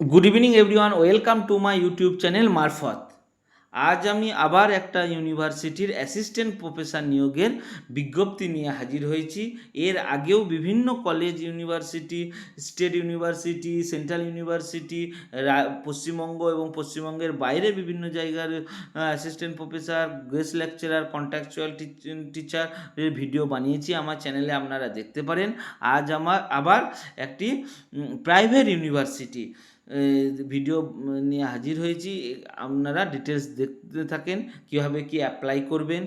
Good evening everyone welcome to my YouTube channel মারফত আজ আমি আবার একটা ইউনিভার্সিটির অ্যাসিস্ট্যান্ট প্রফেসর নিয়োগের বিজ্ঞপ্তি নিয়ে হাজির হয়েছি। এর আগেও বিভিন্ন college university state university central university Paschimbanga এবং পশ্চিমবঙ্গের বাইরে বিভিন্ন জায়গার assistant professor guest lecturer contractual teacher video বানিয়েছি। আমার চ্যানেলে আপনারা দেখতে পারেন। আজ আমার আবার একটি প্রাইভেট ইউনিভার্সিটি ভিডিও নিয়ে হাজির হয়েছি। আপনারা ডিটেলস দেখতে থাকেন, কীভাবে কি অ্যাপ্লাই করবেন,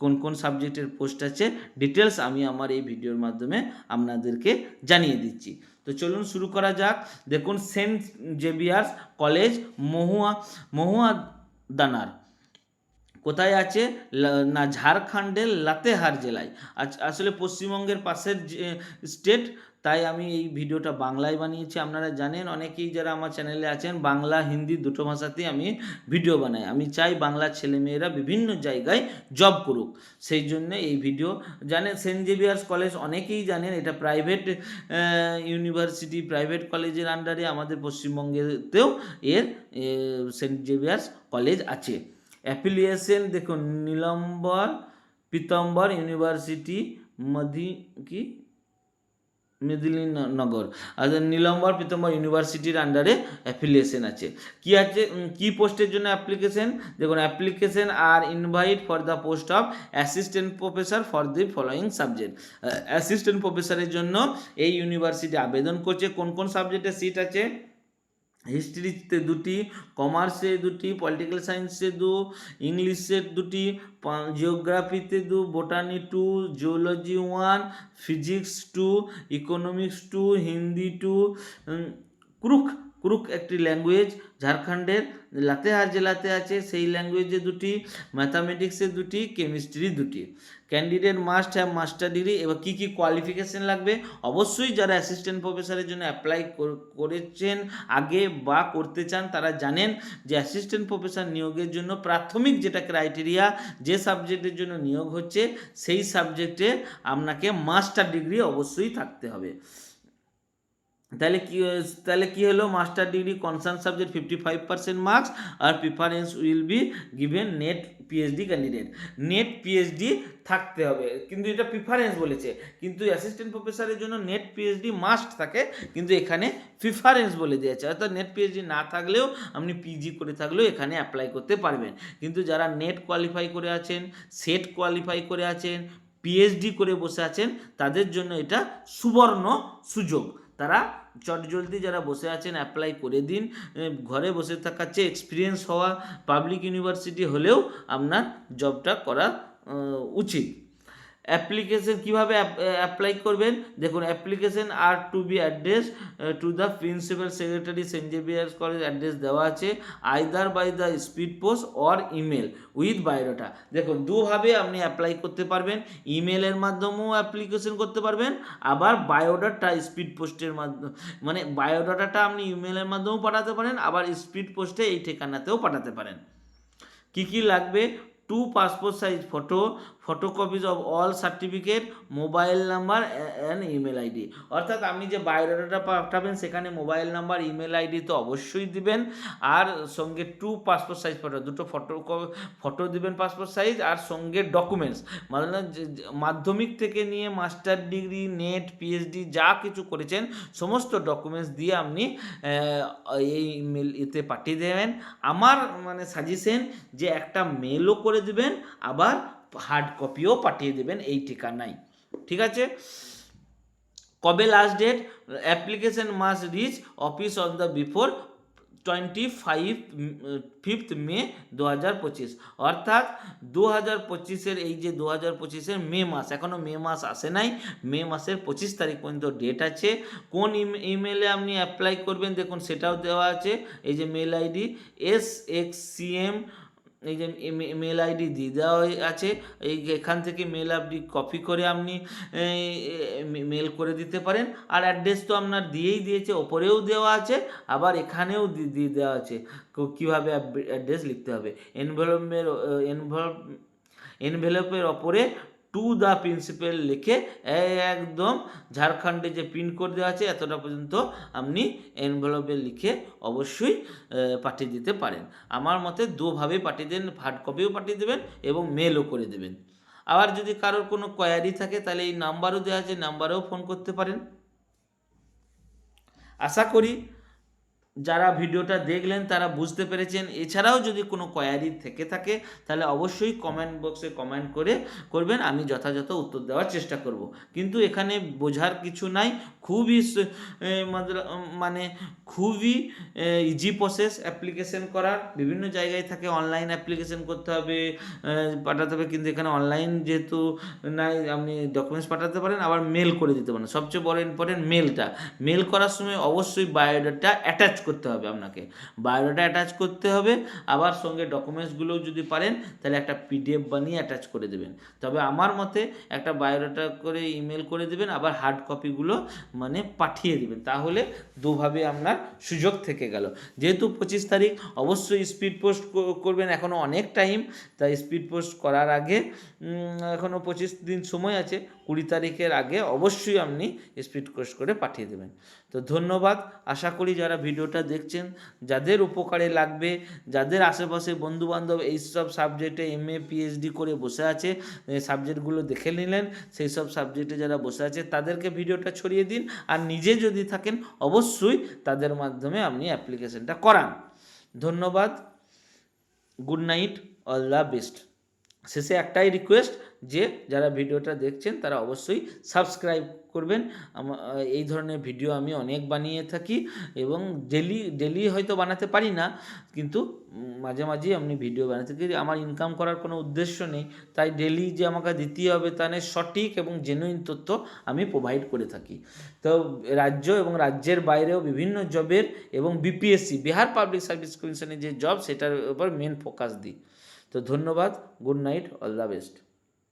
কোন কোন সাবজেক্টের পোস্ট আছে ডিটেলস আমি আমার এই ভিডিওর মাধ্যমে আপনাদেরকে জানিয়ে দিচ্ছি। তো চলুন শুরু করা যাক। দেখুন, Saint Xavier's college, Mahua Mahua দানার। কোথায় আছে? না, ঝাড়খণ্ডের লাতেহার জেলায়। আসলে পশ্চিমবঙ্গের পাশের স্টেট তাই আমি এই ভিডিওটা বাংলায় বানিয়েছি। আপনারা জানেন, অনেকেই যারা আমার চ্যানেলে আছেন, বাংলা, হিন্দি দুটো ভাষাতেই আমি ভিডিও বানাই। আমি চাই বাংলার ছেলেমেয়েরা বিভিন্ন জায়গায় জব করুক। সেই জন্য এই ভিডিও, জানেন সেন্ট জেভিয়ার্স কলেজ অনেকেই জানেন, এটা প্রাইভেট ইউনিভার্সিটি প্রাইভেট কলেজের আন্ডারে আমাদের পশ্চিমবঙ্গেতেও এর সেন্ট জেভিয়ার্স কলেজ আছে। অ্যাফিলিয়েশন দেখুন নীলম্বর পীতম্বর ইউনিভার্সিটি মধি কি? মেদিনীনগর আর নীলম্বর পীতম্বর ইউনিভার্সিটির আন্ডারে অ্যাফিলিয়েশন আছে। কি আছে? কি পোস্টের জন্য অ্যাপ্লিকেশন দেখুন application are invite for the post of assistant professor for the following subject assistant প্রফেসরের জন্য এই ইউনিভার্সিটি আবেদন করছে। কোন কোন সাবজেক্টে সিট আছে? হিস্ট্রিতে দুটি কমার্সে দুটি পলিটিক্যাল সায়েন্সে দু ইংলিশের দুটি জিওগ্রাফিতে দু botany two geology one physics two economics two Hindi two Kurukh Kurukh একটি ল্যাঙ্গুয়েজ ঝাড়খণ্ডের লাতেহার জেলাতে আছে, সেই ল্যাঙ্গুয়েজে দুটি ম্যাথামেটিক্সে দুটি কেমিস্ট্রি দুটি। Candidate must have master degree এবার কী কী কোয়ালিফিকেশন লাগবে? অবশ্যই যারা অ্যাসিস্ট্যান্ট প্রফেসরের জন্য অ্যাপ্লাই করেছেন আগে বা করতে চান, তারা জানেন যে অ্যাসিস্ট্যান্ট প্রফেসর নিয়োগের জন্য প্রাথমিক যেটা ক্রাইটেরিয়া যে সাবজেক্টের জন্য নিয়োগ হচ্ছে, সেই সাবজেক্টে আপনাকে মাস্টার ডিগ্রি অবশ্যই থাকতে হবে। তাহলে কি তাহলে কি হলো? Master degree concern subject fifty five percent marks R preference will be given NET PhD candidate NET PhD থাকতে হবে। কিন্তু এটা প্রিফারেন্স বলেছে। কিন্তু অ্যাসিস্ট্যান্ট প্রফেসরের জন্য নেট পিএইচডি মাস্ট থাকে। কিন্তু এখানে প্রিফারেন্স বলে দিয়েছে। অর্থাৎ নেট পিএইচডি না থাকলেও আপনি পিজি করে থাকলেও এখানে অ্যাপ্লাই করতে পারবেন। কিন্তু যারা নেট কোয়ালিফাই করে আছেন সেট কোয়ালিফাই করে আছেন পিএইচডি করে বসে আছেন, তাদের জন্য এটা সুবর্ণ সুযোগ। তারা চটজলদি যারা বসে আছেন অ্যাপ্লাই করে দিন। ঘরে বসে থাকার চেয়ে এক্সপিরিয়েন্স হওয়া পাবলিক ইউনিভার্সিটি হলেও আপনার জবটা করা উচিত। অ্যাপ্লিকেশন কীভাবে অ্যাপ্লাই করবেন? দেখুন application are to be address to the principal secretary Saint Xavier's college address দেওয়া আছে either by the speed post or email with biodata দেখুন, দুভাবে আপনি অ্যাপ্লাই করতে পারবেন। ইমেলের মাধ্যমেও অ্যাপ্লিকেশন করতে পারবেন, আবার বায়োডাটা স্পিড পোস্টের মাধ্যমে মানে বায়োডাটাটা আপনি ইমেলের মাধ্যমেও পাঠাতে পারেন, আবার স্পিড পোস্টে এই ঠিকানাতেও পাঠাতে পারেন। কি কি লাগবে? Two passport size photo photocopies of all certificate mobile number and email ID অর্থাৎ আপনি যে বায়োডাটাটা পাঠাবেন সেখানে মোবাইল নাম্বার ইমেল আইডি তো অবশ্যই দিবেন। আর সঙ্গে টু পাসপোর্ট সাইজ ফটো দুটো ফটো ফটো দিবেন পাসপোর্ট সাইজ আর সঙ্গে ডকুমেন্টস মানে মাধ্যমিক থেকে নিয়ে মাস্টার ডিগ্রি নেট পিএইচডি যা কিছু করেছেন, সমস্ত ডকুমেন্টস দিয়ে আপনি এই মেল এতে পাঠিয়ে দেবেন। আমার মানে সাজেশন যে একটা মেলও করে দিবেন, আবার হার্ড কপিও পাঠিয়ে দেবেন এই ঠিকানায়। ঠিক আছে? কবে last date application must reach office on the before twenty five fifth May দু হাজার পঁচিশ অর্থাৎ দু হাজার পঁচিশের এই যে দু হাজার পঁচিশের মে মাস এখনও মে মাস আসে নাই। মে মাসের পঁচিশ তারিখ পর্যন্ত ডেট আছে। কোন ইমেলে আপনি অ্যাপ্লাই করবেন, দেখুন সেটাও দেওয়া আছে। এই যে mail ID S X C M এই যে মেল আইডি দিয়ে দেওয়া হয়ে আছে, এই এখান থেকে মেল আপনি কপি করে আপনি মেল করে দিতে পারেন। আর অ্যাড্রেস তো আপনার দিয়েই দিয়েছে, ওপরেও দেওয়া আছে, আবার এখানেও দিয়ে দেওয়া আছে। কীভাবে অ্যাড্রেস লিখতে হবে? এনভেলপের এনভেলপ এনভেলপের ওপরে টু দ্য প্রিন্সিপাল লিখে একদম ঝাড়খণ্ডে যে পিনকোড দেওয়া আছে, এতটা পর্যন্ত আপনি এনভেলপে লিখে অবশ্যই পাঠিয়ে দিতে পারেন। আমার মতে দুভাবে পাঠিয়ে দেন হার্ড কপিও পাঠিয়ে দেবেন এবং মেলও করে দেবেন। আবার যদি কারোর কোনো কোয়ারি থাকে, তাহলে এই নাম্বারও দেওয়া আছে নাম্বারেও ফোন করতে পারেন। আশা করি যারা ভিডিওটা দেখলেন তারা বুঝতে পেরেছেন। এছাড়াও যদি কোনো কোয়ারি থেকে থাকে, তাহলে অবশ্যই কমেন্ট বক্সে কমেন্ট করে করবেন। আমি যথাযথ উত্তর দেওয়ার চেষ্টা করব। কিন্তু এখানে বোঝার কিছু নাই। খুবই মানে খুবই ইজি প্রসেস অ্যাপ্লিকেশন করার। বিভিন্ন জায়গায় থাকে অনলাইন অ্যাপ্লিকেশন করতে হবে পাঠাতে হবে। কিন্তু এখানে অনলাইন যেহেতু নাই, আপনি ডকুমেন্টস পাঠাতে পারেন, আবার মেল করে দিতে পারেন। সবচেয়ে বড় ইম্পর্টেন্ট মেলটা মেল করার সময় অবশ্যই বায়োডাটা অ্যাটাচ করতে হবে আপনাকে। বায়োডাটা অ্যাটাচ করতে হবে, আবার সঙ্গে ডকুমেন্টসগুলোও যদি পারেন, তাহলে একটা পিডিএফ বানিয়ে অ্যাটাচ করে দেবেন। তবে আমার মতে একটা বায়োডাটা করে ইমেল করে দেবেন, আবার হার্ড কপিগুলো মানে পাঠিয়ে দেবেন। তাহলে দুভাবে আপনার সুযোগ থেকে গেল। যেহেতু পঁচিশ তারিখ, অবশ্যই স্পিড পোস্ট করবেন এখনও অনেক টাইম তাই স্পিড পোস্ট করার আগে এখনও পঁচিশ দিন সময় আছে। কুড়ি তারিখের আগে অবশ্যই আপনি স্পিড পোস্ট করে পাঠিয়ে দেবেন। তো ধন্যবাদ। আশা করি যারা ভিডিওটা দেখছেন, যাদের উপকারে লাগবে, যাদের আশেপাশে বন্ধুবান্ধব এইসব সাবজেক্টে এম এ পিএইচডি করে বসে আছে সাবজেক্টগুলো দেখে নিলেন, সেই সব সাবজেক্টে যারা বসে আছে, তাদেরকে ভিডিওটা ছড়িয়ে দিন। আর নিজে যদি থাকেন, অবশ্যই তাদের মাধ্যমে আপনি অ্যাপ্লিকেশনটা করান। ধন্যবাদ। Good night, all the best. শেষে একটাই রিকোয়েস্ট যে যারা ভিডিওটা দেখছেন, তারা অবশ্যই সাবস্ক্রাইব করবেন। এই ধরনের ভিডিও আমি অনেক বানিয়ে থাকি এবং ডেলি ডেলি হয়তো বানাতে পারি না, কিন্তু মাঝে মাঝেই আমি ভিডিও বানাতে থাকি। আমার ইনকাম করার কোনো উদ্দেশ্য নেই, তাই ডেলি যে আমাকে দিতে হবে তা নিয়ে, সঠিক এবং জেনুইন তথ্য আমি প্রোভাইড করে থাকি। তো রাজ্য এবং রাজ্যের বাইরেও বিভিন্ন জবের এবং বিপিএসসি বিহার পাবলিক সার্ভিস কমিশনের যে জব সেটার উপর মেন ফোকাস দিই। তো ধন্যবাদ good night all the best